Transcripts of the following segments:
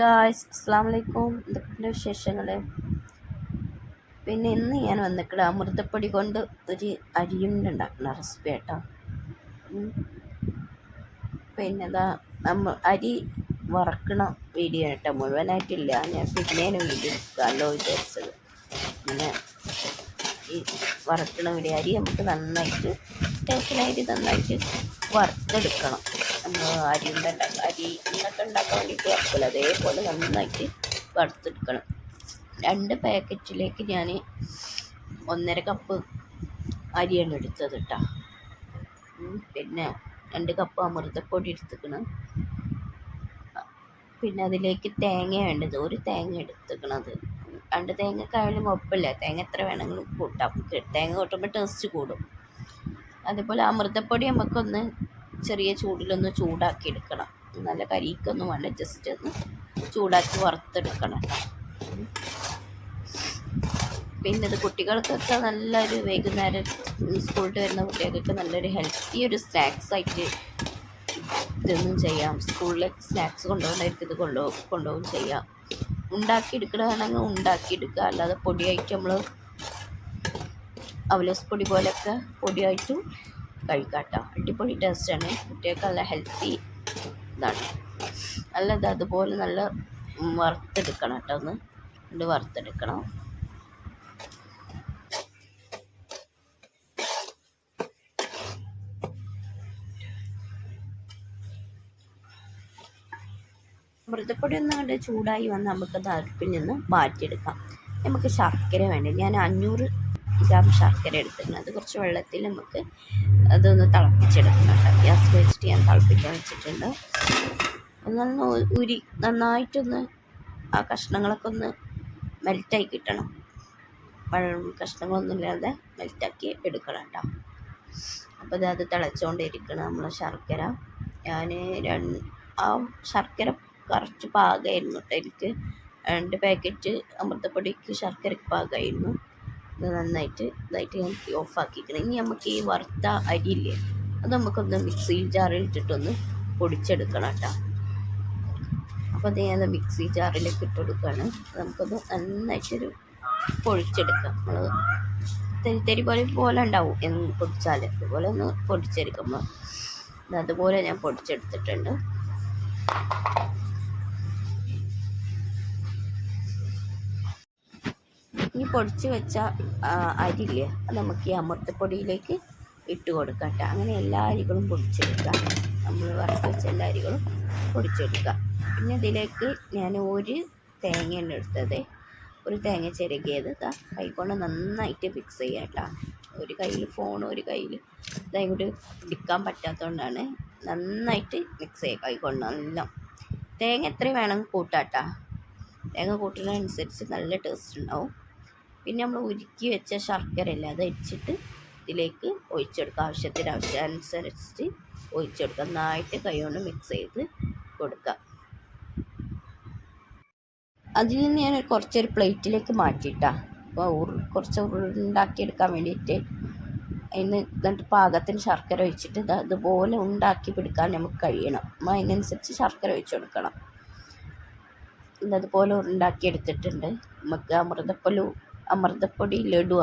Guys അസ്സാം വലൈക്കും എന്തൊക്കെയുണ്ട് വിശേഷങ്ങൾ പിന്നെ ഇന്ന് ഞാൻ വന്നിക്കട അമൃതപ്പൊടി കൊണ്ട് ഒരു അരിയുണ്ട ഉണ്ടാക്കുന്ന റെസിപ്പി കേട്ടോ. പിന്നെ ഇതാ നമ്മൾ അരി വറക്കണ വീഡിയോ കേട്ടോ. മുഴുവനായിട്ടില്ല. ഞാൻ പിന്നേനും വീഡിയോ എടുക്കാമല്ലോ വിചാരിച്ചത്. പിന്നെ ഈ വറക്കണ വീഡിയോ അരി നമുക്ക് നന്നായിട്ട് ടേസ്റ്റിനായിട്ട് നന്നായിട്ട് വറുത്തെടുക്കണം. അരി ഉണ്ടാക്കാം അരി ഇങ്ങനത്തെ ഉണ്ടാക്കാൻ വേണ്ടിയിട്ട് വറുക്കില്ല അതേപോലെ നന്നായിട്ട് വറുത്തെടുക്കണം. രണ്ട് പാക്കറ്റിലേക്ക് ഞാൻ ഒന്നര കപ്പ് അരിയാണ് എടുത്തത് കേട്ടോ പിന്നെ രണ്ട് കപ്പ് അമൃതപ്പൊടി എടുത്തിക്കണം. പിന്നെ അതിലേക്ക് തേങ്ങ വേണ്ടത്. ഒരു തേങ്ങ എടുത്തിക്കണത്. രണ്ട് തേങ്ങക്കായാലും കുഴപ്പമില്ല. തേങ്ങ എത്ര വേണമെങ്കിലും കൂട്ടാം. തേങ്ങ കൂട്ടുമ്പോൾ ടേസ്റ്റ് കൂടും. അതുപോലെ അമൃതപ്പൊടി നമുക്കൊന്ന് ചെറിയ ചൂടിലൊന്ന് ചൂടാക്കി എടുക്കണം നല്ല കരിക്കൊന്നും വേണ്ട ജസ്റ്റ് ഒന്ന് ചൂടാക്കി വറുത്തെടുക്കണം പിന്നെ ഇത് കുട്ടികൾക്കൊക്കെ നല്ലൊരു വൈകുന്നേരം സ്കൂളിൽ വരുന്ന കുട്ടികൾക്കൊക്കെ നല്ലൊരു ഹെൽത്തി ഒരു സ്നാക്സ് ആയിട്ട് ഇതൊന്നും ചെയ്യാം. സ്കൂളിൽ സ്നാക്സ് കൊണ്ടുപോകണവർക്ക് ഇത് കൊണ്ടുപോകും കൊണ്ടുപോകും ചെയ്യാം. ഉണ്ടാക്കിയെടുക്കണമെങ്കിൽ ഉണ്ടാക്കിയെടുക്കുക. അല്ലാതെ പൊടിയായിട്ട് നമ്മൾ അവലസ് പൊടി പോലെയൊക്കെ പൊടിയായിട്ടും കഴിക്കാം കേട്ടോ അടിപൊളി ടേസ്റ്റാണ്. കുട്ടികൾക്ക് നല്ല ഹെൽത്തി ഇതാണ്. നല്ലത് അതുപോലെ നല്ല വറുത്തെടുക്കണം കേട്ടോ ഒന്ന്. വറുത്തെടുക്കണം. മൃതപ്പൊടി ഒന്ന് കണ്ട് ചൂടായി വന്ന് നമുക്ക് അടുപ്പിൽ നിന്ന് മാറ്റിയെടുക്കാം. നമുക്ക് ശർക്കര വേണ്ട? ഞാൻ അഞ്ഞൂറ് ഗ്രാം ശർക്കര എടുത്തിട്ടുണ്ട് അത് കുറച്ച് വെള്ളത്തിൽ നമുക്ക് അതൊന്ന് തിളപ്പിച്ചെടുക്കുന്നുണ്ട് ഗ്യാസ് വെച്ചിട്ട് ഞാൻ തിളപ്പിക്കാൻ വെച്ചിട്ടുണ്ട്. ഒന്നൊന്ന് ഉരി നന്നായിട്ടൊന്ന് ആ കഷ്ണങ്ങളൊക്കെ ഒന്ന് മെൽറ്റായി കിട്ടണം. വെള്ളം കഷ്ണങ്ങളൊന്നും ഇല്ലാതെ മെൽറ്റാക്കി എടുക്കണം കേട്ടോ. അപ്പോൾ ഇത് അത് തിളച്ചുകൊണ്ടിരിക്കണം നമ്മൾ ശർക്കര. ഞാൻ രണ്ട് ആ ശർക്കര കുറച്ച് പാകമായിരുന്നു കേട്ടോ എനിക്ക്. രണ്ട് പാക്കറ്റ് അമൃതപ്പൊടിക്ക് ശർക്കരക്ക് പാകമായിരുന്നു. ഇത് നന്നായിട്ട് ഇതായിട്ട് ഞാൻ ഓഫാക്കിക്കണം ഇനി നമുക്ക് ഈ വറുത്ത അരിയില്ലേ അത് നമുക്കൊന്ന് മിക്സി ജാറിൽ ഇട്ടിട്ടൊന്ന് പൊടിച്ചെടുക്കണം കേട്ടോ. അപ്പോൾ അത് ഞാൻ മിക്സി ജാറിലേക്ക് ഇട്ട് കൊടുക്കുകയാണ് നമുക്കൊന്ന് നന്നായിട്ടൊരു പൊടിച്ചെടുക്കാം. നമ്മൾ തെരി തെരി പോലെ പോലെ ഉണ്ടാവും എന്ന് പൊടിച്ചാൽ അതുപോലെ ഒന്ന് പൊടിച്ചെടുക്കുമ്പോൾ അതുപോലെ ഞാൻ പൊടിച്ചെടുത്തിട്ടുണ്ട്. ഈ പൊടിച്ച് വെച്ച അരിയില്ലേ അത് നമുക്ക് ഈ അമൃതപ്പൊടിയിലേക്ക് ഇട്ട് കൊടുക്കട്ടെ. അങ്ങനെ എല്ലാ അരികളും പൊടിച്ചെടുക്കാം. നമ്മൾ വറുത്ത് വെച്ച എല്ലാ അരികളും പൊടിച്ചെടുക്കാം. പിന്നെ ഇതിലേക്ക് ഞാൻ ഒരു തേങ്ങയാണ് എടുത്തത്. ഒരു തേങ്ങ ചിരകിയത്. കൈകൊണ്ട് നന്നായിട്ട് ഫിക്സ് ചെയ്യുക കേട്ടോ. ഒരു കയ്യിൽ ഫോൺ ഒരു കയ്യിൽ ഇതായിട്ട് പിടിക്കാൻ പറ്റാത്തതുകൊണ്ടാണ് നന്നായിട്ട് മിക്സ് ചെയ്യുക കൈകൊണ്ട് നല്ല. തേങ്ങ എത്ര വേണമെങ്കിൽ കൂട്ടാട്ടാ തേങ്ങ കൂട്ടുന്നതനുസരിച്ച് നല്ല ടേസ്റ്റ് ഉണ്ടാവും. പിന്നെ നമ്മൾ ഉരുക്കി വെച്ച ശർക്കര അല്ല അത് അരിച്ചിട്ട് ഇതിലേക്ക് ഒഴിച്ചെടുക്കുക. ആവശ്യത്തിന് ആവശ്യാനുസരിച്ച് ഒഴിച്ചെടുക്കുക. നന്നായിട്ട് കൈകൊണ്ട് മിക്സ് ചെയ്ത് കൊടുക്കുക. അതിൽ നിന്ന് ഞാൻ കുറച്ചൊരു പ്ലേറ്റിലേക്ക് മാറ്റിയിട്ടാ. അപ്പോൾ ഉരു കുറച്ച് ഉരുണ്ടാക്കിയെടുക്കാൻ വേണ്ടിയിട്ട് അതിന് എന്നിട്ട് പാകത്തിന് ശർക്കര ഒഴിച്ചിട്ട് അതുപോലെ ഉണ്ടാക്കി പിടിക്കാൻ നമുക്ക് കഴിയണം. അപ്പോൾ അതിനനുസരിച്ച് ശർക്കര ഒഴിച്ച് കൊടുക്കണം. ഇതതുപോലെ ഉരുണ്ടാക്കി എടുത്തിട്ടുണ്ട് നമുക്ക് അമൃതപ്പൊലു അമൃതപ്പൊടി ലഡുവ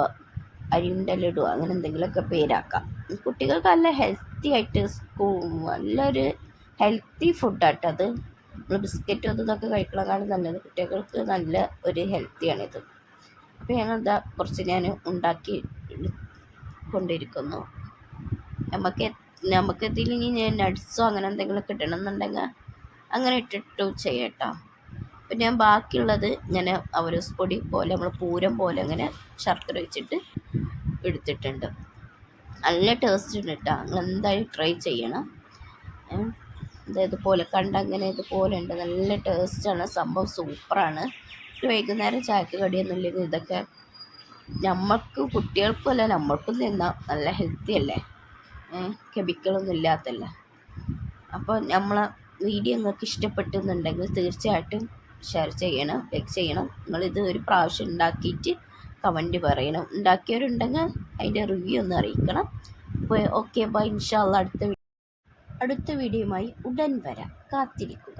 അരിയുണ്ട ലഡു അങ്ങനെ എന്തെങ്കിലുമൊക്കെ പേരാക്കാം. കുട്ടികൾക്ക് നല്ല ഹെൽത്തി ആയിട്ട് സ്കൂ നല്ലൊരു ഹെൽത്തി ഫുഡാട്ടോ അത്. നമ്മൾ ബിസ്ക്കറ്റും അതും ഇതൊക്കെ കഴിക്കണേക്കാളും നല്ലത്. കുട്ടികൾക്ക് നല്ല ഒരു ഹെൽത്തിയാണിത് അപ്പോൾ ഞങ്ങളെന്താ കുറച്ച് ഞാൻ ഉണ്ടാക്കി കൊണ്ടിരിക്കുന്നു. നമുക്ക് നമുക്ക് ഇതിൽ ഇനി നട്ട്സോ അങ്ങനെ എന്തെങ്കിലുമൊക്കെ ഇടണമെന്നുണ്ടെങ്കിൽ അങ്ങനെ ഇട്ടിട്ടും ചെയ്യട്ടോ അപ്പം ഞാൻ ബാക്കിയുള്ളത് ഇങ്ങനെ അവരസ് പൊടി പോലെ നമ്മൾ പൂരം പോലെ ഇങ്ങനെ ശർക്കര വെച്ചിട്ട് എടുത്തിട്ടുണ്ട്. നല്ല ടേസ്റ്റ് ഉണ്ട് കേട്ടോ നിങ്ങൾ എന്തായാലും ട്രൈ ചെയ്യണം. ഇത് ഇതുപോലെ കണ്ടങ്ങനെ ഇതുപോലെ ഉണ്ട്. നല്ല ടേസ്റ്റാണ് സംഭവം സൂപ്പറാണ് ഒരു വൈകുന്നേരം ചായക്ക് കടിയൊന്നും ഇതൊക്കെ നമ്മൾക്ക് കുട്ടികൾക്കുമല്ല നമ്മൾക്കും തിന്നാം. നല്ല ഹെൽത്തി അല്ലേ? കെമിക്കലൊന്നും ഇല്ലാത്തല്ലേ? അപ്പോൾ നമ്മളെ വീഡിയോ നിങ്ങൾക്ക് ഇഷ്ടപ്പെട്ടെന്നുണ്ടെങ്കിൽ തീർച്ചയായിട്ടും ഷെയർ ചെയ്യണം ലൈക്ക് ചെയ്യണം. നിങ്ങളിത് ഒരു പ്രാവശ്യം ഉണ്ടാക്കിയിട്ട് കമന്റ് പറയണം. ഉണ്ടാക്കിയവരുണ്ടെങ്കിൽ അതിന്റെ റിവ്യൂ ഒന്ന് അറിയിക്കണം. അപ്പോൾ ഓക്കെ ബൈ ഇൻഷാല്ല അടുത്ത അടുത്ത വീഡിയോയുമായി ഉടൻ വരാം. കാത്തിരിക്കുക.